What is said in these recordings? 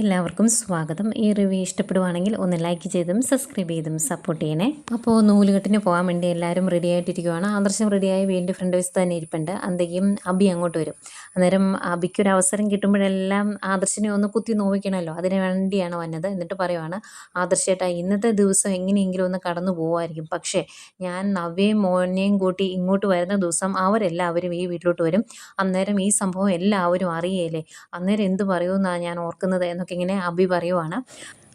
എല്ലാവർക്കും സ്വാഗതം. ഈ റിവ്യൂ ഇഷ്ടപ്പെടുവാണെങ്കിൽ ഒന്ന് ലൈക്ക് ചെയ്തും സബ്സ്ക്രൈബ് ചെയ്തും സപ്പോർട്ട് ചെയ്യണേ. അപ്പോൾ നൂലുകെട്ടിന് പോകാൻ വേണ്ടി എല്ലാവരും റെഡി ആയിട്ടിരിക്കുവാണ്. ആദർശം റെഡിയായി വീണ്ടും ഫ്രണ്ട് വശത്ത് തന്നെ ഇരിപ്പുണ്ട്. അന്തെങ്കിലും അബി അങ്ങോട്ട് വരും. അന്നേരം അബിക്ക് ഒരു അവസരം കിട്ടുമ്പോഴെല്ലാം ആദർശിനെ ഒന്ന് കുത്തി നോവിക്കണമല്ലോ അതിന് വേണ്ടിയാണ് വന്നത്. എന്നിട്ട് പറയുവാണ് ആദർശേട്ടാ ഇന്നത്തെ ദിവസം എങ്ങനെയെങ്കിലും ഒന്ന് കടന്നു പോകുമായിരിക്കും പക്ഷേ ഞാൻ നവ്യയും മോനെയും കൂട്ടി ഇങ്ങോട്ട് വരുന്ന ദിവസം അവരെല്ലാവരും ഈ വീട്ടിലോട്ട് വരും. അന്നേരം ഈ സംഭവം എല്ലാവരും അറിയേലേ. അന്നേരം എന്ത് പറയുമെന്നാണ് ഞാൻ ഓർക്കുന്നത് എന്നൊക്കെ ഇങ്ങനെ അബി പറയുവാണ്.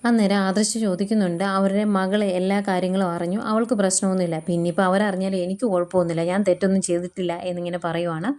അന്നേരം ആദർശ് ചോദിക്കുന്നുണ്ട് അവരുടെ മകളെ എല്ലാ കാര്യങ്ങളും അറിഞ്ഞു അവൾക്ക് പ്രശ്നമൊന്നുമില്ല. പിന്നെ ഇപ്പോൾ അവരറിഞ്ഞാൽ എനിക്ക് കുഴപ്പമൊന്നുമില്ല ഞാൻ തെറ്റൊന്നും ചെയ്തിട്ടില്ല എന്നിങ്ങനെ പറയുവാണ്.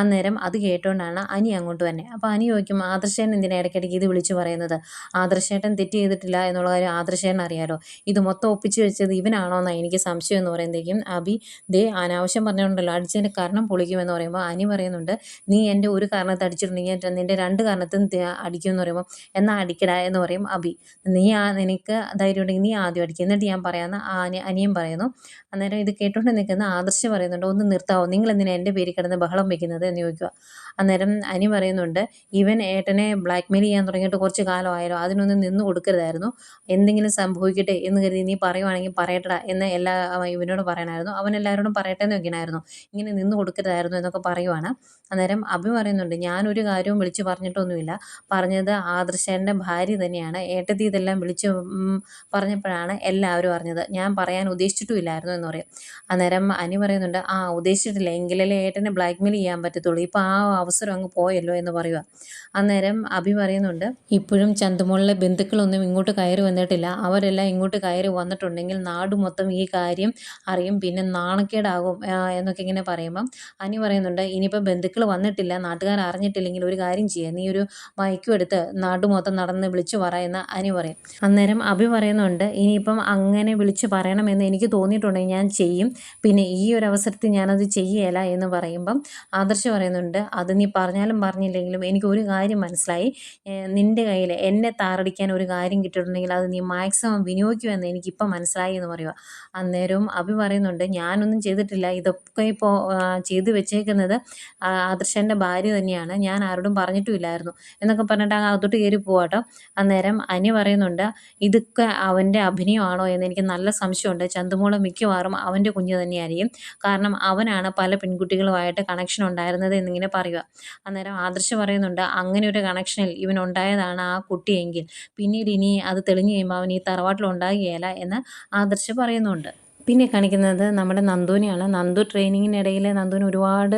അന്നേരം അത് കേട്ടോണ്ടാണ് അനി അങ്ങോട്ട് തന്നെ അപ്പോൾ അനി ചോദിക്കും ആദർശേൻ എന്തിനാ ഇടയ്ക്കിടയ്ക്ക് ഇത് വിളിച്ചു പറയുന്നത്? ആദർശേട്ടൻ തെറ്റ് ചെയ്തിട്ടില്ല എന്നുള്ള കാര്യം ആദർശേട്ടൻ അറിയാലോ. ഇത് മൊത്തം ഒപ്പിച്ചു വെച്ചത് ഇവനാണോ എന്നാണ് എനിക്ക് സംശയം എന്ന് പറയുമ്പോഴേക്കും അബി ദേ അനാവശ്യം പറഞ്ഞുകൊണ്ടല്ലോ അടിച്ചതിന്റെ കാരണം പൊളിക്കുമെന്ന് പറയുമ്പോൾ അനി പറയുന്നുണ്ട് നീ എന്റെ ഒരു കാരണത്ത് അടിച്ചിട്ടുണ്ടെങ്കിൽ നിന്റെ രണ്ട് കാരണത്തും അടിക്കും എന്ന് പറയുമ്പോൾ എന്നാൽ അടിക്കട എന്ന് പറയും അബി. നീ ആ നിനക്ക് ധൈര്യം ഉണ്ടെങ്കിൽ നീ ആദ്യം അടിക്കുക എന്നിട്ട് ഞാൻ പറയാമെന്ന് അനി അനിയൻ പറയുന്നു. അന്നേരം ഇത് കേട്ടുകൊണ്ട് നിൽക്കുന്ന ആദർശ് പറയുന്നുണ്ട് ഒന്ന് നിർത്താവോ? നിങ്ങൾ എന്തിനാ എന്റെ പേര് കിടന്ന് ബഹളം വെക്കുന്നത്? എന്ന് ചോദിക്കുക അന്നേരം അനി പറയുന്നുണ്ട് ഇവൻ ഏട്ടനെ ബ്ലാക്ക്മെയിൽ ചെയ്യാൻ തുടങ്ങിയിട്ട് കുറച്ച് കാലമായാലോ അതിനൊന്നും നിന്ന് കൊടുക്കരുതായിരുന്നു. എന്തെങ്കിലും സംഭവിക്കട്ടെ എന്ന് കരുതി നീ പറയുവാണെങ്കിൽ പറയട്ടടാ എന്ന് എല്ലാ ഇവനോട് പറയണമായിരുന്നു അവൻ എല്ലാവരോടും പറയട്ടെ എന്ന് വെക്കണമായിരുന്നു ഇങ്ങനെ നിന്ന് കൊടുക്കരുതായിരുന്നു എന്നൊക്കെ പറയുവാണ്. അന്നേരം അഭി പറയുന്നുണ്ട് ഞാനൊരു കാര്യവും വിളിച്ചു പറഞ്ഞിട്ടൊന്നുമില്ല. പറഞ്ഞത് ആദർശേന്റെ ഭാര്യ തന്നെയാണ്. ഏട്ടത്തി ഇതെല്ലാം വിളിച്ച് പറഞ്ഞപ്പോഴാണ് എല്ലാവരും അറിഞ്ഞത്. ഞാൻ പറയാൻ ഉദ്ദേശിച്ചിട്ടുമില്ലായിരുന്നു എന്ന് പറയും. അന്നേരം അനി പറയുന്നുണ്ട് ആ ഉദ്ദേശിച്ചിട്ടില്ല. എങ്കിലല്ലേ ഏട്ടനെ ബ്ലാക്ക്മെയിൽ ചെയ്യാൻ പറ്റത്തുള്ളൂ. ഇപ്പോൾ ആ അവസരം അങ്ങ് പോയല്ലോ എന്ന് പറയുക അന്നേരം അഭി പറയുന്നുണ്ട് ഇപ്പോഴും ചന്തുമോളിലെ ബന്ധുക്കളൊന്നും ഇങ്ങോട്ട് കയറി വന്നിട്ടില്ല. അവരെല്ലാം ഇങ്ങോട്ട് കയറി വന്നിട്ടുണ്ടെങ്കിൽ നാട് മൊത്തം ഈ കാര്യം അറിയും. പിന്നെ നാണക്കേടാകും എന്നൊക്കെ ഇങ്ങനെ പറയുമ്പം അനി പറയുന്നുണ്ട് ഇനിയിപ്പോൾ ബന്ധുക്കൾ വന്നിട്ടില്ല. നാട്ടുകാർ അറിഞ്ഞിട്ടില്ലെങ്കിൽ ഒരു കാര്യം ചെയ്യുക നീ ഒരു മയക്കും എടുത്ത് നാട് മൊത്തം നടന്ന് വിളിച്ചു പറയുന്ന അനി പറയും. അന്നേരം അഭി പറയുന്നുണ്ട് ഇനിയിപ്പം അങ്ങനെ വിളിച്ച് പറയണമെന്ന് എനിക്ക് തോന്നിയിട്ടുണ്ടെങ്കിൽ ഞാൻ ചെയ്യും. പിന്നെ ഈ ഒരു അവസരത്തിൽ ഞാനത് ചെയ്യേല എന്ന് പറയുമ്പം ആദർശ് പറയുന്നുണ്ട് അത് നീ പറഞ്ഞാലും പറഞ്ഞില്ലെങ്കിലും എനിക്ക് ഒരു കാര്യം മനസ്സിലായി. നിന്റെ കയ്യിൽ എന്നെ താറടിക്കാൻ ഒരു കാര്യം കിട്ടിയിട്ടുണ്ടെങ്കിൽ അത് നീ മാക്സിമം വിനിയോഗിക്കുമെന്ന് എനിക്കിപ്പം മനസ്സിലായി എന്ന് പറയുക അന്നേരവും അഭി പറയുന്നുണ്ട് ഞാനൊന്നും ചെയ്തിട്ടില്ല. ഇതൊക്കെ ഇപ്പോൾ ചെയ്തു വെച്ചേക്കുന്നത് ആദർശന്റെ ഭാര്യ തന്നെയാണ്. ഞാൻ ആരോടും പറഞ്ഞിട്ടുമില്ലായിരുന്നു. എന്നൊക്കെ പറഞ്ഞിട്ട് അകത്തോട്ട് കയറി പോവാട്ടോ അന്നേരം അനി പറയുന്നുണ്ട് ഇതൊക്കെ അവന്റെ അഭിനയമാണോ എന്ന് എനിക്ക് നല്ല സംശയമുണ്ട്. ചന്തുമോൾ മിക്കവാറും അവന്റെ കുഞ്ഞ് തന്നെയായിരിക്കും. കാരണം അവനാണ് പല പെൺകുട്ടികളുമായിട്ട് കണക്ഷൻ ഉണ്ടായിരുന്നത് എന്നിങ്ങനെ പറയുക അന്നേരം ആദർശ് പറയുന്നുണ്ട് അങ്ങനെ ഒരു കണക്ഷനിൽ ഇവൻ ഉണ്ടായതാണ് ആ കുട്ടിയെങ്കിൽ പിന്നീട് ഇനി അത് തെളിഞ്ഞു കഴിയുമ്പോൾ അവൻ ഈ തറവാട്ടിൽ ഉണ്ടാകുകയില്ല എന്ന് ആദർശ് പറയുന്നുണ്ട്. പിന്നെ കാണിക്കുന്നത് നമ്മുടെ നന്ദുവിനെയാണ്. നന്ദു ട്രെയിനിങ്ങിനിടയിൽ നന്ദുവിന് ഒരുപാട്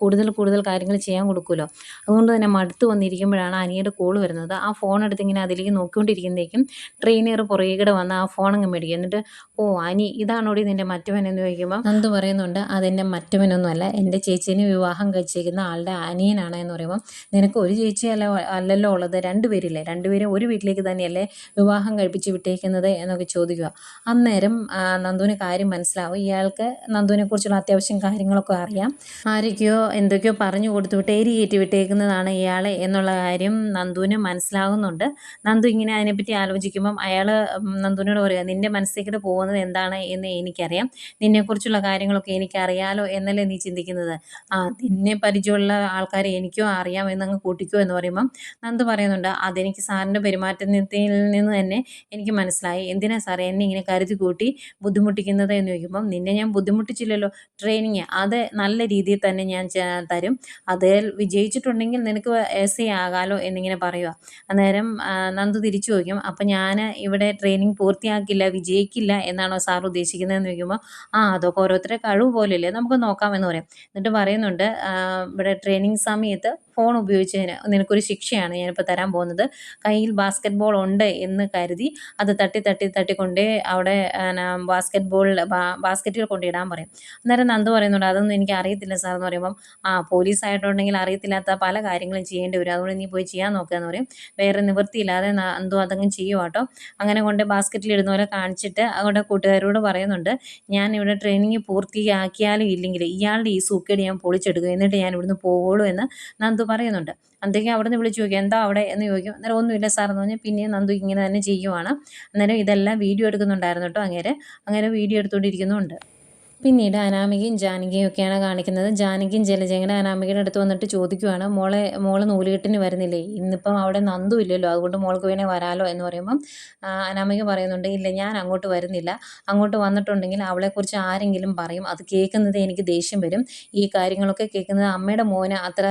കൂടുതൽ കൂടുതൽ കാര്യങ്ങൾ ചെയ്യാൻ കൊടുക്കുമല്ലോ. അതുകൊണ്ട് തന്നെ മടുത്ത് വന്നിരിക്കുമ്പോഴാണ് അനിയുടെ കോൾ വരുന്നത്. ആ ഫോൺ എടുത്തിങ്ങനെ അതിലേക്ക് നോക്കിക്കൊണ്ടിരിക്കുന്നതേക്കും ട്രെയിനർ പുറകെ വന്ന് ആ ഫോൺ അങ്ങ് മേടിക്കും. എന്നിട്ട് ഓ അനി ഇതാണോടി നിന്റെ മറ്റവൻ എന്ന് ചോദിക്കുമ്പോൾ നന്ദു പറയുന്നുണ്ട് അതെന്റെ മറ്റവനൊന്നുമല്ല. എന്റെ ചേച്ചീനെ വിവാഹം കഴിച്ചിരിക്കുന്ന ആളുടെ അനിയനാണ് എന്ന് പറയുമ്പോൾ നിനക്ക് ഒരു ചേച്ചി അല്ല അല്ലല്ലോ ഉള്ളത്. രണ്ടുപേരില്ലേ രണ്ടുപേരും ഒരു വീട്ടിലേക്ക് തന്നെയല്ലേ വിവാഹം കഴിപ്പിച്ച് വിട്ടേക്കുന്നത്? എന്നൊക്കെ ചോദിക്കുക. അന്നേരം നന്ദുവിന് കാര്യം മനസ്സിലാവും. ഇയാൾക്ക് കുറിച്ചുള്ള അത്യാവശ്യം കാര്യങ്ങളൊക്കെ അറിയാം. ആരൊക്കെയോ എന്തൊക്കെയോ പറഞ്ഞു കൊടുത്തു വിട്ട് കയറ്റി വിട്ടേക്കുന്നതാണ് ഇയാൾ എന്നുള്ള കാര്യം നന്ദുവിന് മനസ്സിലാകുന്നുണ്ട് നന്ദു ഇങ്ങനെ അതിനെപ്പറ്റി ആലോചിക്കുമ്പം അയാൾ നന്ദുവിനോട് പറയുക നിന്റെ മനസ്സിലേക്ക് പോകുന്നത് എന്താണ് എന്ന് എനിക്കറിയാം. നിന്നെക്കുറിച്ചുള്ള കാര്യങ്ങളൊക്കെ എനിക്കറിയാലോ എന്നല്ലേ നീ ചിന്തിക്കുന്നത്. ആ നിന്നെ പരിചയമുള്ള ആൾക്കാരെ എനിക്കോ അറിയാം എന്നങ്ങ് കൂട്ടിക്കോ എന്ന് പറയുമ്പം നന്ദു പറയുന്നുണ്ട് അതെനിക്ക് സാറിന്റെ പെരുമാറ്റത്തിൽ നിന്ന് തന്നെ എനിക്ക് മനസ്സിലായി. എന്തിനാ സാറേ എന്നെ ഇങ്ങനെ കരുതി കൂട്ടി പഠിക്കുന്നത് എന്ന് ചോദിക്കുമ്പം നിന്നെ ഞാൻ ബുദ്ധിമുട്ടിച്ചില്ലല്ലോ ട്രെയിനിങ് അത് നല്ല രീതിയിൽ തന്നെ ഞാൻ തരും. അതിൽ വിജയിച്ചിട്ടുണ്ടെങ്കിൽ നിനക്ക് എസ് ഐ ആകാലോ എന്നിങ്ങനെ പറയുക അന്നേരം നന്ദു തിരിച്ചു ചോദിക്കും അപ്പം ഞാൻ ഇവിടെ ട്രെയിനിങ് പൂർത്തിയാക്കില്ല വിജയിക്കില്ല എന്നാണോ സാർ ഉദ്ദേശിക്കുന്നത് എന്ന് ചോദിക്കുമ്പോൾ ആ അതൊക്കെ ഓരോരുത്തരുടെ കഴിവ് പോലെയല്ലേ നമുക്ക് നോക്കാമെന്ന് പറയാം. എന്നിട്ട് പറയുന്നുണ്ട് ഇവിടെ ട്രെയിനിങ് സമയത്ത് ഫോൺ ഉപയോഗിച്ചതിന് നിനക്കൊരു ശിക്ഷയാണ് ഞാനിപ്പോൾ തരാൻ പോകുന്നത്. കയ്യിൽ ബാസ്ക്കറ്റ് ബോൾ ഉണ്ട് എന്ന് കരുതി അത് തട്ടി തട്ടി തട്ടി കൊണ്ടേ അവിടെ ബാസ്ക്കറ്റ് ബോളിൽ ബാസ്ക്കറ്റിൽ കൊണ്ടിടാൻ പറയും. അന്നേരം നന്ദു പറയുന്നുണ്ട് അതൊന്നും എനിക്ക് അറിയത്തില്ല സാർ എന്ന് പറയുമ്പം ആ പോലീസ് ആയിട്ടുണ്ടെങ്കിൽ അറിയത്തില്ലാത്ത പല കാര്യങ്ങളും ചെയ്യേണ്ടി വരും. അതുകൊണ്ട് നീ പോയി ചെയ്യാൻ നോക്കുക എന്ന് പറയും. വേറെ നിവൃത്തിയില്ലാതെ നന്ദു അതങ്ങ് ചെയ്യും കേട്ടോ അങ്ങനെ കൊണ്ട് ബാസ്ക്കറ്റിൽ ഇടുന്ന പോലെ കാണിച്ചിട്ട് അവരുടെ കൂട്ടുകാരോട് പറയുന്നുണ്ട് ഞാൻ ഇവിടെ ട്രെയിനിങ് പൂർത്തിയാക്കിയാലും ഇല്ലെങ്കിൽ ഇയാളുടെ ഈ സൂക്കേട് ഞാൻ പൊളിച്ചെടുക്കും. എന്നിട്ട് ഞാൻ ഇവിടുന്ന് പോകുള്ളൂ എന്ന് നന്ദു പറയുന്നുണ്ട്. അന്തേക്ക് അവിടെ നിന്ന് വിളിച്ചു ചോദിക്കും എന്താ അവിടെ? എന്ന് ചോദിക്കും. അന്നേരം ഒന്നുമില്ല സാർ എന്ന് പറഞ്ഞാൽ പിന്നെയും നന്ദു ഇങ്ങനെ തന്നെ ചെയ്യുവാണ്. അന്നേരം ഇതെല്ലാം വീഡിയോ എടുക്കുന്നുണ്ടായിരുന്നു കേട്ടോ അങ്ങേരെ. അങ്ങനെ വീഡിയോ എടുത്തുകൊണ്ടിരിക്കുന്നുണ്ട് പിന്നീട് അനാമികയും ജാനകിയും ഒക്കെയാണ് കാണിക്കുന്നത്. ജാനകിയും ജലജയുടെ അനാമികയുടെ അടുത്ത് വന്നിട്ട് ചോദിക്കുവാണ് മോളെ മോൾ നൂലുകെട്ടിന് വരുന്നില്ലേ? ഇന്നിപ്പം അവിടെ നന്ദു ഇല്ലല്ലോ അതുകൊണ്ട് മോൾക്ക് വേണേൽ വരാലോ എന്ന് പറയുമ്പം അനാമിക പറയുന്നുണ്ട് ഇല്ല ഞാൻ അങ്ങോട്ട് വരുന്നില്ല. അങ്ങോട്ട് വന്നിട്ടുണ്ടെങ്കിൽ അവളെക്കുറിച്ച് ആരെങ്കിലും പറയും. അത് കേൾക്കുന്നത് എനിക്ക് ദേഷ്യം വരും. ഈ കാര്യങ്ങളൊക്കെ കേൾക്കുന്നത് അമ്മയുടെ മോന് അത്ര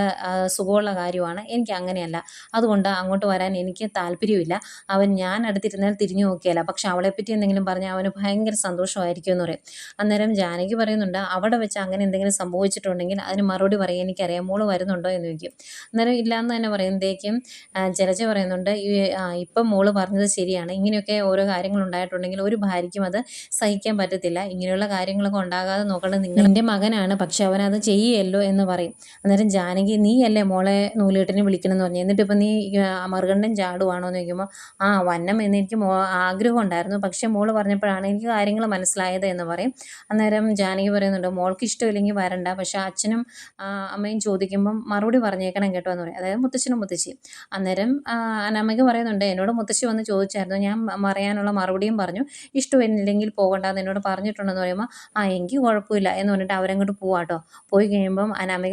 സുഖമുള്ള കാര്യമാണ്. എനിക്ക് അങ്ങനെയല്ല. അതുകൊണ്ട് അങ്ങോട്ട് വരാൻ എനിക്ക് താല്പര്യമില്ല. അവൻ ഞാൻ അടുത്തിരുന്നാൽ തിരിഞ്ഞു നോക്കിയല്ല പക്ഷെ അവളെപ്പറ്റി എന്തെങ്കിലും പറഞ്ഞാൽ അവന് ഭയങ്കര സന്തോഷമായിരിക്കും എന്ന് പറയും. അന്നേരം ജാനകി പറയുന്നുണ്ട് അവിടെ വെച്ച് അങ്ങനെ എന്തെങ്കിലും സംഭവിച്ചിട്ടുണ്ടെങ്കിൽ അതിന് മറുപടി പറയാൻ എനിക്കറിയാം മോൾ വരുന്നുണ്ടോ എന്ന് ചോദിക്കും. അന്നേരം ഇല്ലയെന്ന് തന്നെ പറയുമ്പോഴത്തേക്കും ജലജ പറയുന്നുണ്ട് ഇപ്പം മോൾ പറഞ്ഞത് ശരിയാണ്. ഇങ്ങനെയൊക്കെ ഓരോ കാര്യങ്ങൾ ഉണ്ടായിട്ടുണ്ടെങ്കിൽ ഒരു ഭാര്യയ്ക്കും അത് സഹിക്കാൻ പറ്റത്തില്ല. ഇങ്ങനെയുള്ള കാര്യങ്ങളൊക്കെ ഉണ്ടാകാതെ നോക്കണം എന്റെ മകനാണ് പക്ഷെ അവനത് ചെയ്യുമല്ലോ എന്ന് പറയും. അന്നേരം ജാനകി നീയല്ലേ മോളെ നൂലുകെട്ടിനെ വിളിക്കണമെന്ന് പറഞ്ഞു? എന്നിട്ട് ഇപ്പം നീ മറുകണ്ഠൻ ചാടുവാണോ? എന്ന് ചോദിക്കുമ്പോൾ ആ വന്നം എന്ന് എനിക്ക് ആഗ്രഹം ഉണ്ടായിരുന്നു. പക്ഷേ മോൾ പറഞ്ഞപ്പോഴാണ് എനിക്ക് കാര്യങ്ങൾ മനസ്സിലായത് എന്ന് പറയും. അന്നേരം ജാനകി പറയുന്നുണ്ട്. മോൾക്ക് ഇഷ്ടമില്ലെങ്കിൽ വരണ്ട. പക്ഷെ അച്ഛനും അമ്മയും ചോദിക്കുമ്പം മറുപടി പറഞ്ഞേക്കണം കേട്ടോ എന്ന് പറയും. അതായത് മുത്തച്ഛനും മുത്തശ്ശിയും അന്നേരം അനമ്മയ്ക്ക് പറയുന്നുണ്ട് എന്നോട് മുത്തശ്ശി വന്ന് ചോദിച്ചായിരുന്നു. ഞാൻ പറയാനുള്ള മറുപടിയും പറഞ്ഞു. ഇഷ്ടമില്ലെങ്കിൽ പോകണ്ടെന്ന് എന്നോട് പറഞ്ഞിട്ടുണ്ടെന്ന് പറയുമ്പോൾ ആ എനിക്ക് കുഴപ്പമില്ല എന്ന് പറഞ്ഞിട്ട് അവരങ്ങോട്ട് പോവാട്ടോ പോയി കഴിയുമ്പം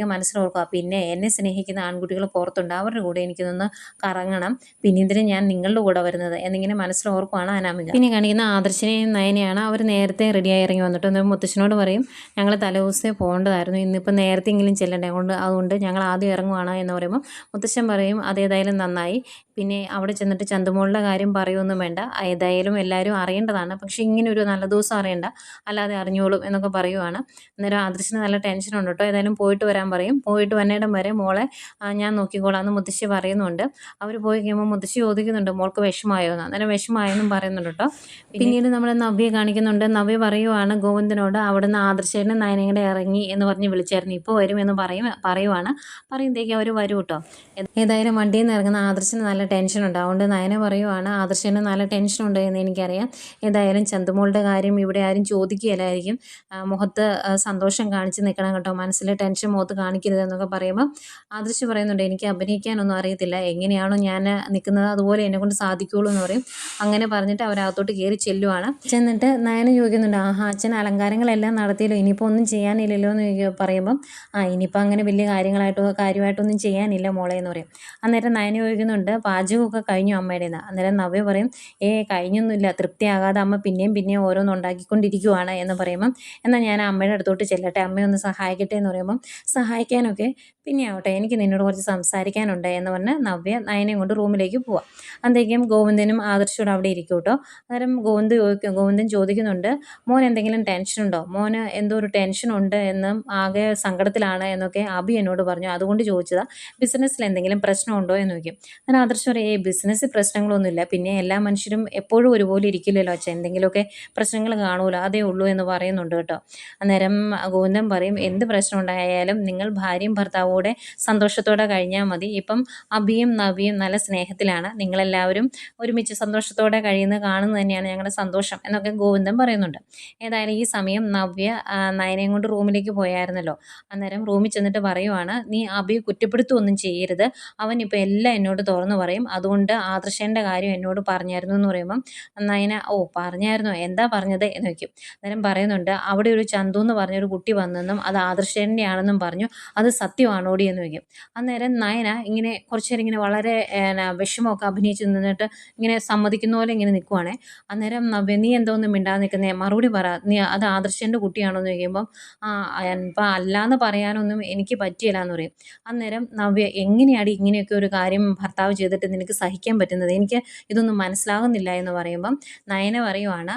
മനസ്സിൽ മനസ്സിലോർക്കുക പിന്നെ എന്നെ സ്നേഹിക്കുന്ന ആൺകുട്ടികൾ പുറത്തുണ്ട്. അവരുടെ കൂടെ എനിക്കൊന്ന് കറങ്ങണം. പിന്നെ ഇതിന് ഞാൻ നിങ്ങളുടെ കൂടെ വരുന്നത്? എന്നിങ്ങനെ മനസ്സിലോർക്കുവാണ് അനാമിക പിന്നെ കാണിക്കുന്ന ആദർശനെയും നയനെയാണ് അവർ നേരത്തെ റെഡിയായി ഇറങ്ങി വന്നിട്ട്. ഒന്ന് മുത്തശ്ശനോട് പറയും ഞങ്ങൾ തലേദിവസമേ പോകേണ്ടതായിരുന്നു. ഇന്നിപ്പോൾ നേരത്തെയെങ്കിലും ചെല്ലണ്ടേ? അതുകൊണ്ട് അതുകൊണ്ട് ഞങ്ങൾ ആദ്യം ഇറങ്ങുവാണ് എന്ന് പറയുമ്പോൾ മുത്തശ്ശൻ പറയും അതേതായാലും നന്നായി. പിന്നെ അവിടെ ചെന്നിട്ട് ചന്തുമോളുടെ കാര്യം പറയുമൊന്നും വേണ്ട. ഏതായാലും എല്ലാവരും അറിയേണ്ടതാണ്. പക്ഷേ ഇങ്ങനെ ഒരു നല്ല ദിവസം അറിയണ്ട. അല്ലാതെ അറിഞ്ഞോളും എന്നൊക്കെ പറയുവാണ്. അന്നേരം ആദർശിന് നല്ല ടെൻഷനുണ്ട് കേട്ടോ. ഏതായാലും പോയിട്ട് വരാൻ പറയും. പോയിട്ട് വന്നേടം വരെ മോളെ ഞാൻ നോക്കിക്കോളാം എന്ന് മുത്തശ്ശി പറയുന്നുണ്ട്. അവർ പോയി കഴിയുമ്പോൾ മുത്തശ്ശി ചോദിക്കുന്നുണ്ട് മോൾക്ക് വിഷമായോ എന്ന് അന്നേരം വിഷമായെന്നും പറയുന്നുണ്ട് കേട്ടോ. പിന്നീട് നമ്മൾ നവ്യ കാണിക്കുന്നുണ്ട്. നവ്യ പറയുവാണ് ഗോവിന്ദനോട് അവിടുന്ന് ആദർശേനെ നയനയുടെ ഇറങ്ങി എന്ന് പറഞ്ഞ് വിളിച്ചായിരുന്നു. ഇപ്പോൾ വരുമെന്ന് പറയും പറയുവാണ്. പറയുമ്പോഴത്തേക്ക് അവർ വരും കേട്ടോ ഏതായാലും വണ്ടിയിൽ നിന്ന് ഇറങ്ങുന്ന ആദർശന് നല്ല ടെൻഷനുണ്ട് അതുകൊണ്ട് നയന പറയുവാണ് ആദർശന് നല്ല ടെൻഷനുണ്ട് എന്ന് എനിക്കറിയാം. ഏതായാലും ചന്തുമോളുടെ കാര്യം ഇവിടെ ആരും ചോദിക്കുകയില്ലായിരിക്കും. മുഖത്ത് സന്തോഷം കാണിച്ച് നിൽക്കണം കേട്ടോ. മനസ്സിൽ ടെൻഷൻ മുഖത്ത് കാണിക്കരുത് എന്നൊക്കെ പറയുമ്പോൾ ആദർശ് പറയുന്നുണ്ട് എനിക്ക് അഭിനയിക്കാനൊന്നും അറിയത്തില്ല. എങ്ങനെയാണോ ഞാൻ നിൽക്കുന്നത് അതുപോലെ എന്നെക്കൊണ്ട് കൊണ്ട് സാധിക്കുള്ളൂ എന്ന് പറയും. അങ്ങനെ പറഞ്ഞിട്ട് അവരകത്തോട്ട് കയറി ചെല്ലുവാണ്. ചെന്നിട്ട് നയന ചോദിക്കുന്നുണ്ട് ആഹാ അച്ഛൻ അലങ്കാരങ്ങളെല്ലാം നടത്തിയല്ലോ ഇനിയിപ്പോൾ ഒന്നും ചെയ്യാനില്ലല്ലോ എന്ന് പറയുമ്പം ആ ഇനിയിപ്പോൾ അങ്ങനെ വലിയ കാര്യങ്ങളായിട്ടോ കാര്യമായിട്ടൊന്നും ചെയ്യാനില്ല മോളെ എന്ന് പറയും. അന്നേരം നയന ചോദിക്കുന്നുണ്ട് പാചകമൊക്കെ കഴിഞ്ഞു അമ്മയുടെ നിന്ന് അന്നേരം നവ്യ പറയും ഏ കഴിഞ്ഞൊന്നുമില്ല തൃപ്തിയാകാതെ അമ്മ പിന്നെയും പിന്നെയും ഓരോന്ന് ഉണ്ടാക്കിക്കൊണ്ടിരിക്കുവാണ് എന്ന് പറയുമ്പം എന്നാൽ ഞാൻ അമ്മയുടെ അടുത്തോട്ട് ചെല്ലട്ടെ അമ്മയൊന്ന് സഹായിക്കട്ടെ എന്ന് പറയുമ്പം സഹായിക്കാനൊക്കെ പിന്നെ ആവട്ടെ എനിക്ക് നിന്നോട് കുറച്ച് സംസാരിക്കാനുണ്ട് എന്ന് പറഞ്ഞ് നവ്യ നയനെയും കൊണ്ട് റൂമിലേക്ക് പോവാം. അന്തേക്കും ഗോവിന്ദനും ആദർശോട് അവിടെ ഇരിക്കും കേട്ടോ. അന്നേരം ഗോവിന്ദ് ചോദിക്കും ഗോവിന്ദൻ ചോദിക്കുന്നുണ്ട് മോൻ എന്തെങ്കിലും ടെൻഷൻ ഉണ്ടോ മോന് എന്തോ ഒരു ടെൻഷൻ ഉണ്ട് എന്നും ആകെ സങ്കടത്തിലാണ് എന്നൊക്കെ അബി എന്നോട് പറഞ്ഞു. അതുകൊണ്ട് ചോദിച്ചതാ ബിസിനസ്സിൽ എന്തെങ്കിലും പ്രശ്നമുണ്ടോ എന്ന് നോക്കി ഞാൻ ആദർശം പറയും ഏ ബിസിനസ്സിൽ പ്രശ്നങ്ങളൊന്നുമില്ല പിന്നെ എല്ലാ മനുഷ്യരും എപ്പോഴും ഒരുപോലെ ഇരിക്കില്ലല്ലോ അച്ഛൻ എന്തെങ്കിലുമൊക്കെ പ്രശ്നങ്ങൾ കാണുമല്ലോ അതേ ഉള്ളൂ എന്ന് പറയുന്നുണ്ട് കേട്ടോ. അന്നേരം ഗോവിന്ദൻ പറയും എന്ത് പ്രശ്നം ഉണ്ടായാലും നിങ്ങൾ ഭാര്യയും ഭർത്താവും കൂടെ സന്തോഷത്തോടെ കഴിഞ്ഞാൽ മതി. ഇപ്പം അബിയും നവിയും നല്ല സ്നേഹത്തിലാണ്. നിങ്ങളെല്ലാവരും ഒരുമിച്ച് സന്തോഷത്തോടെ കഴിയുന്നത് കാണുന്നത് തന്നെയാണ് ഞങ്ങളുടെ സന്തോഷം എന്നൊക്കെ ഗോവിന്ദൻ പറയുന്നുണ്ട്. ഏതായാലും ഈ സമയം നവ്യ നയനയും കൊണ്ട് റൂമിലേക്ക് പോയായിരുന്നല്ലോ. അന്നേരം റൂമിൽ ചെന്നിട്ട് പറയുവാണ് നീ അബിയെ കുറ്റപ്പെടുത്തുകയൊന്നും ചെയ്യരുത്. അവൻ ഇപ്പോൾ എല്ലാം എന്നോട് തുറന്നു പറയും. അതുകൊണ്ട് ആദർശന്റെ കാര്യം എന്നോട് പറഞ്ഞായിരുന്നു എന്ന് പറയുമ്പം നയന ഓ പറഞ്ഞായിരുന്നോ? എന്താ പറഞ്ഞത്? എന്ന് വയ്ക്കും അന്നേരം പറയുന്നുണ്ട് അവിടെ ഒരു ചന്തു എന്ന് പറഞ്ഞൊരു കുട്ടി വന്നെന്നും അത് ആദർശന്റെ ആണെന്നും പറഞ്ഞു. അത് സത്യമാണോടി? എന്ന് വയ്ക്കും അന്നേരം നയന ഇങ്ങനെ കുറച്ച് നേരം ഇങ്ങനെ വളരെ വിഷമമൊക്കെ അഭിനയിച്ച് നിന്നിട്ട് ഇങ്ങനെ സമ്മതിക്കുന്ന പോലെ ഇങ്ങനെ നിൽക്കുവാണേ അന്നേരം നവ്യ നീ എന്തോന്നും മിണ്ടാതെ നിൽക്കുന്നേ? മറുപടി പറ. നീ അത് ആദർശന്റെ കുട്ടിയാണോ എന്ന് ചോദിക്കുമ്പം ആ ഇപ്പം അല്ലാന്ന് പറയാനൊന്നും എനിക്ക് പറ്റിയില്ല എന്ന് പറയും. അന്നേരം നവ്യ എങ്ങനെയാണ് ഇങ്ങനെയൊക്കെ ഒരു കാര്യം ഭർത്താവ് ചെയ്തിട്ട് നിനക്ക് സഹിക്കാൻ പറ്റുന്നത്? എനിക്ക് ഇതൊന്നും മനസ്സിലാകുന്നില്ല എന്ന് പറയുമ്പം നയന പറയുവാണ്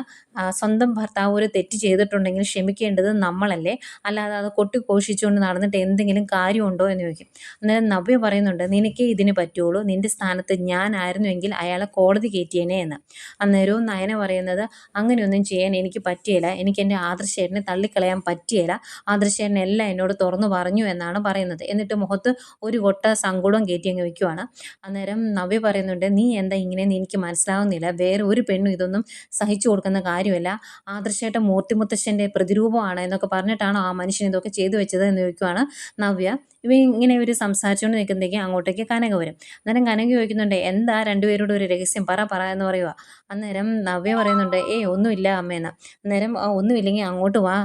സ്വന്തം ഭർത്താവ് ഒരു തെറ്റ് ചെയ്തിട്ടുണ്ടെങ്കിൽ ക്ഷമിക്കേണ്ടത് നമ്മളല്ലേ? അല്ലാതെ അത് കൊട്ടിഘോഷിച്ചുകൊണ്ട് നടന്നിട്ട് എന്തെങ്കിലും കാര്യമുണ്ടോ? എന്ന് ചോദിക്കും. അന്നേരം നവ്യ പറയുന്നുണ്ട് നിനക്കേ ഇതിന് പറ്റുള്ളൂ. നിന്റെ സ്ഥാനത്ത് ഞാനായിരുന്നുവെങ്കിൽ അയാളെ കോടതി കയറ്റിയേനെ എന്ന്. അന്നേരവും നയന പറയുന്നത് അങ്ങനെയൊന്നും ചെയ്യാൻ എനിക്ക് പറ്റിയില്ല. എനിക്ക് എന്റെ ആദർശേട്ടനെ തള്ളിക്കളയാൻ പറ്റിയില്ല ആദർശേട്ടൻ എല്ലാം എന്നോട് തുറന്നു പറഞ്ഞു എന്നാണ് പറയുന്നത്. എന്നിട്ട് മുഖത്ത് ഒരു കൊട്ട സങ്കുടം കയറ്റി അങ്ങ് വെക്കുവാണ്. അന്നേരം നവ്യ പറയുന്നുണ്ട് നീ എന്താ ഇങ്ങനെയെന്ന് എനിക്ക് മനസ്സിലാവുന്നില്ല. വേറെ ഒരു പെണ്ണും ഇതൊന്നും സഹിച്ചു കൊടുക്കുന്ന കാര്യമല്ല. ആദർശേട്ട മൂർത്തിമുത്തശ്ശന്റെ പ്രതിരൂപമാണ് എന്നൊക്കെ പറഞ്ഞിട്ടാണ് ആ മനുഷ്യൻ ഇതൊക്കെ ചെയ്തു വെച്ചത് എന്ന് ചോദിക്കുവാണ് നവ്യ. ഇവ ഇങ്ങനെ ഇവർ സംസാരിച്ചുകൊണ്ട് നിൽക്കുമ്പോഴത്തേക്കും അങ്ങോട്ടേക്ക് കനക വരും. അന്നേരം കനക ചോദിക്കുന്നുണ്ട് എന്താ രണ്ടുപേരോട് ഒരു രഹസ്യം? പറ പറ എന്ന് പറയുക അന്നേരം നവ്യ പറയുന്നുണ്ട് ഏയ് ഒന്നുമില്ല അമ്മയെന്ന് അന്നേരം "ആ, ഒന്നുമില്ലെങ്കിൽ അങ്ങോട്ട് വാ.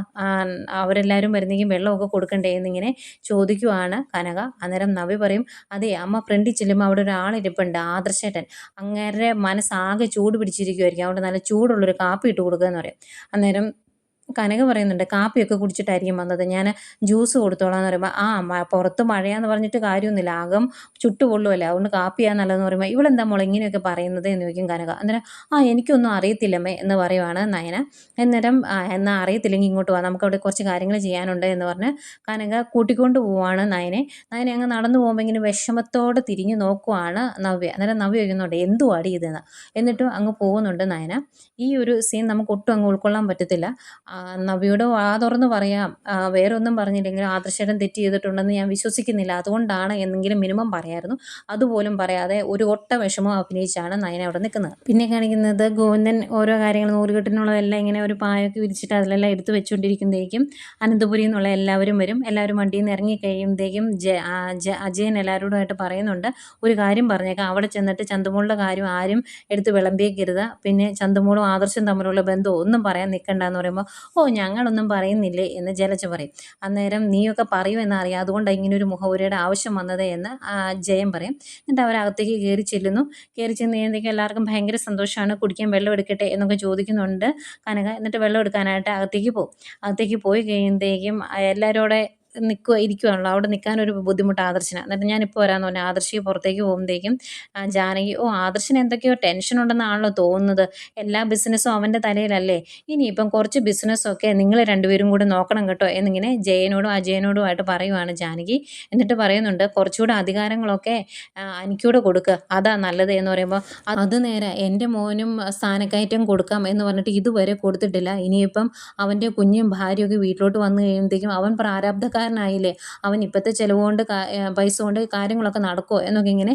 അവരെല്ലാവരും വരുന്നെങ്കിൽ വെള്ളമൊക്കെ കൊടുക്കണ്ടേ എന്നിങ്ങനെ ചോദിക്കുവാണ് കനക. അന്നേരം നവ്യ പറയും അതെ അമ്മ ഫ്രണ്ടിൽ ചെല്ലുമ്പോൾ അവിടെ ഒരാളിരിപ്പുണ്ട് ആദർശേട്ടൻ. അങ്ങേരുടെ മനസ്സാകെ ചൂട് പിടിച്ചിരിക്കുമായിരിക്കും അവിടെ നല്ല ചൂടുള്ളൊരു കാപ്പി ഇട്ട് കൊടുക്കുക എന്ന് പറയും. അന്നേരം കനക പറയുന്നുണ്ട് കാപ്പിയൊക്കെ കുടിച്ചിട്ടായിരിക്കും വന്നത്. ഞാൻ ജ്യൂസ് കൊടുത്തോളാം എന്ന് പറയുമ്പോൾ ആ പുറത്ത് മഴയാന്ന് പറഞ്ഞിട്ട് കാര്യമൊന്നുമില്ല. ആകം ചുട്ടുപൊള്ളുമല്ലേ അതുകൊണ്ട് കാപ്പിയാ നല്ലതെന്ന് പറയുമ്പോൾ ഇവളെന്താ മോളെ ഇങ്ങനെയൊക്കെ പറയുന്നത്? എന്ന് ചോദിക്കും കനക. അന്നേരം ആ എനിക്കൊന്നും അറിയത്തില്ലമ്മേ എന്ന് പറയുവാണ് നയന. അന്നേരം "ആ, എന്നാ അറിയത്തില്ലെങ്കിൽ ഇങ്ങോട്ട് വാ. നമുക്ക് അവിടെ കുറച്ച് കാര്യങ്ങൾ ചെയ്യാനുണ്ട് എന്ന് പറഞ്ഞ് കനക കൂട്ടിക്കൊണ്ട് പോവാണ് നയനെ. നയനെ അങ്ങ് നടന്നു പോകുമ്പോൾ ഇങ്ങനെ വിഷമത്തോടെ തിരിഞ്ഞു നോക്കുവാണ് നവ്യ. അന്നേരം നവ്യ ചോദിക്കുന്നുണ്ട് എന്തു അടി ഇതെന്ന്? എന്നിട്ടും അങ്ങ് പോകുന്നുണ്ട് നയന. ഈ ഒരു സീൻ നമുക്ക് ഒട്ടും അങ്ങ് ഉൾക്കൊള്ളാൻ പറ്റത്തില്ല. ആ, നവ്യയോട് വാ തുറന്ന് പറയാം. വേറൊന്നും പറഞ്ഞില്ലെങ്കിലും ആദർശേട്ടൻ തെറ്റ് ചെയ്തിട്ടുണ്ടെന്ന് ഞാൻ വിശ്വസിക്കുന്നില്ല. അതുകൊണ്ടാണ് എന്നെങ്കിലും മിനിമം പറയായിരുന്നു. അതുപോലും പറയാതെ ഒരു ഒട്ട വിഷമം അഭിനയിച്ചാണ് നയന അവിടെ നിൽക്കുന്നത്. പിന്നെ കാണിക്കുന്നത് ഗോവിന്ദൻ ഓരോ കാര്യങ്ങൾ നൂറുകെട്ടിനുള്ളതെല്ലാം ഇങ്ങനെ ഒരു പായൊക്കെ വിരിച്ചിട്ട് അതിലെല്ലാം എടുത്തു വെച്ചുകൊണ്ടിരിക്കുമ്പോഴേക്കും അനന്തപുരിയിൽ നിന്നുള്ള എല്ലാവരും വരും. എല്ലാവരും വണ്ടിയിൽ നിന്ന് ഇറങ്ങി കഴിയുമ്പോഴേക്കും അജയൻ എല്ലാവരോടുമായിട്ട് പറയുന്നുണ്ട്. ഒരു കാര്യം പറഞ്ഞേക്കാം. അവിടെ ചെന്നിട്ട് ചന്തുമോളുടെ കാര്യം ആരും എടുത്ത് വിളമ്പിയേക്കരുത്. പിന്നെ ചന്തുമോളും ആദർശം തമ്മിലുള്ള ബന്ധം ഒന്നും പറയാൻ നിൽക്കണ്ട എന്ന് പറയുമ്പോൾ ഓ ഞങ്ങളൊന്നും പറയുന്നില്ലേ എന്ന് ജലജ പറയും. അന്നേരം നീയൊക്കെ പറയുമെന്ന് അറിയാം അതുകൊണ്ടാണ് ഇങ്ങനെ ഒരു മുഖവുരയുടെ ആവശ്യം വന്നത് എന്ന് ജയം പറയും. എന്നിട്ട് അവരകത്തേക്ക് കയറി ചെല്ലുന്നു. കയറി ചെന്ന് കഴിയുമ്പോഴത്തേക്കും എല്ലാവർക്കും ഭയങ്കര സന്തോഷമാണ്. കുടിക്കാൻ വെള്ളം എടുക്കട്ടെ എന്നൊക്കെ ചോദിക്കുന്നുണ്ട് കനക. എന്നിട്ട് വെള്ളം എടുക്കാനായിട്ട് അകത്തേക്ക് പോകും. അകത്തേക്ക് പോയി കഴിയുമ്പോഴത്തേക്കും എല്ലാവരോടെ നിൽക്കുക ഇരിക്കുവാണല്ലോ. അവിടെ നിൽക്കാനൊരു ബുദ്ധിമുട്ട് ആദർശന. എന്നിട്ട് ഞാനിപ്പോൾ വരാമെന്ന് പറഞ്ഞു ആദർശി പുറത്തേക്ക് പോകുമ്പോഴത്തേക്കും ആ, ജാനകി ഓ ആദർശന് എന്തൊക്കെയോ ടെൻഷൻ ഉണ്ടെന്നാണല്ലോ തോന്നുന്നത്. എല്ലാ ബിസിനസ്സും അവന്റെ തലയിലല്ലേ. ഇനിയിപ്പം കുറച്ച് ബിസിനസ്സൊക്കെ നിങ്ങൾ രണ്ടുപേരും കൂടെ നോക്കണം കേട്ടോ എന്നിങ്ങനെ ജയനോടും അജയനോടുമായിട്ട് പറയുവാണ് ജാനകി. എന്നിട്ട് പറയുന്നുണ്ട് കുറച്ചുകൂടെ അധികാരങ്ങളൊക്കെ എനിക്കൂടെ കൊടുക്കുക അതാ നല്ലത് എന്ന് പറയുമ്പോൾ അത് നേരെ എന്റെ മോനും സ്ഥാനക്കയറ്റം കൊടുക്കാം എന്ന് പറഞ്ഞിട്ട് ഇതുവരെ കൊടുത്തിട്ടില്ല. ഇനിയിപ്പം അവന്റെ കുഞ്ഞും ഭാര്യയൊക്കെ വീട്ടിലോട്ട് വന്നു കഴിയുമ്പോഴത്തേക്കും അവൻ പ്രാരാബ്ധക്കാരനായില്ലേ അവൻ ഇപ്പോഴത്തെ ചിലവ് കൊണ്ട് പൈസ കൊണ്ട് കാര്യങ്ങളൊക്കെ നടക്കുമോ എന്നൊക്കെ ഇങ്ങനെ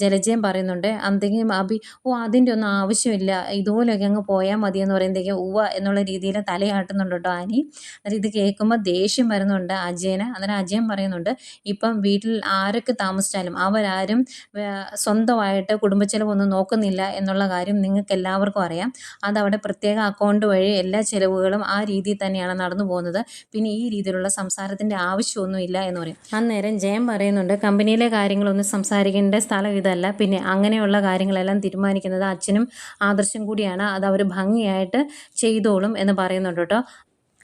ജലജയം പറയുന്നുണ്ട്. അന്തെങ്കിലും അഭി ഓ അതിന്റെ ഒന്നും ആവശ്യമില്ല. ഇതുപോലെയൊക്കെ അങ്ങ് പോയാൽ മതി എന്ന് പറയുമ്പോഴത്തേക്കും ഉവ എന്നുള്ള രീതിയിൽ തലയാട്ടുന്നുണ്ട് കേട്ടോ ആനി. അന്നേരം ഇത് കേൾക്കുമ്പോൾ ദേഷ്യം വരുന്നുണ്ട് അജയന്. അന്നേരം അജയൻ പറയുന്നുണ്ട് ഇപ്പം വീട്ടിൽ ആരൊക്കെ താമസിച്ചാലും അവരാരും സ്വന്തമായിട്ട് സ്വന്തമായിട്ട് കുടുംബച്ചെലവൊന്നും നോക്കുന്നില്ല എന്നുള്ള കാര്യം നിങ്ങൾക്ക് എല്ലാവർക്കും അറിയാം. അതവിടെ പ്രത്യേക അക്കൗണ്ട് വഴി എല്ലാ ചിലവുകളും ആ രീതിയിൽ തന്നെയാണ് നടന്നു പോകുന്നത് പിന്നെ ഈ രീതിയിലുള്ള സംസാരത്തിന്റെ ആവശ്യമൊന്നുമില്ല എന്ന് പറയും. അന്നേരം ജയം പറയുന്നുണ്ട് കമ്പനിയിലെ കാര്യങ്ങളൊന്നും സംസാരിക്കേണ്ട സ്ഥലം ഇതല്ല. പിന്നെ അങ്ങനെയുള്ള കാര്യങ്ങളെല്ലാം തീരുമാനിക്കുന്നത് അച്ഛനും ആദർശം കൂടിയാണ്. അത് അവർ ഭംഗിയായിട്ട് ചെയ്തോളും എന്ന് പറയുന്നുണ്ട് കേട്ടോ.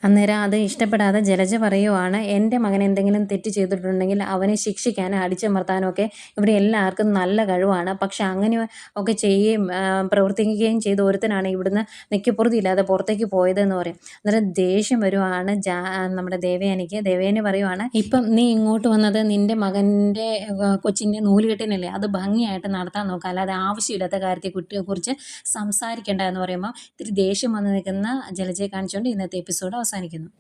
അന്നേരം അത് ഇഷ്ടപ്പെടാതെ ജലജ പറയുവാണ് എന്റെ മകൻ എന്തെങ്കിലും തെറ്റ് ചെയ്തിട്ടുണ്ടെങ്കിൽ അവനെ ശിക്ഷിക്കാനും അടിച്ചമർത്താനും ഒക്കെ ഇവിടെ എല്ലാവർക്കും നല്ല കഴിവാണ്. പക്ഷെ അങ്ങനെ ഒക്കെ ചെയ്യുകയും പ്രവർത്തിക്കുകയും ചെയ്ത ഒരുത്തനാണ് ഇവിടുന്ന് നിൽക്കപ്പുറത്തില്ലാതെ പുറത്തേക്ക് പോയതെന്ന് പറയും. അന്നേരം ദേഷ്യം വരുവാണ് ജാ നമ്മുടെ ദേവയാനിക്ക്. ദേവയാനി പറയുവാണ് ഇപ്പം നീ ഇങ്ങോട്ട് വന്നത് നിന്റെ മകന്റെ കൊച്ചിന്റെ നൂലുകെട്ടിനല്ലേ? അത് ഭംഗിയായിട്ട് നടത്താൻ നോക്കുക അല്ലാതെ ആവശ്യമില്ലാത്ത കാര്യത്തെ കുറിച്ച് സംസാരിക്കേണ്ട എന്ന് പറയുമ്പോൾ ഇത്തിരി ദേഷ്യം വന്ന് നിൽക്കുന്ന ജലജയെ കാണിച്ചുകൊണ്ട് ഇന്നത്തെ എപ്പിസോഡ് അവസാനിക്കുന്നു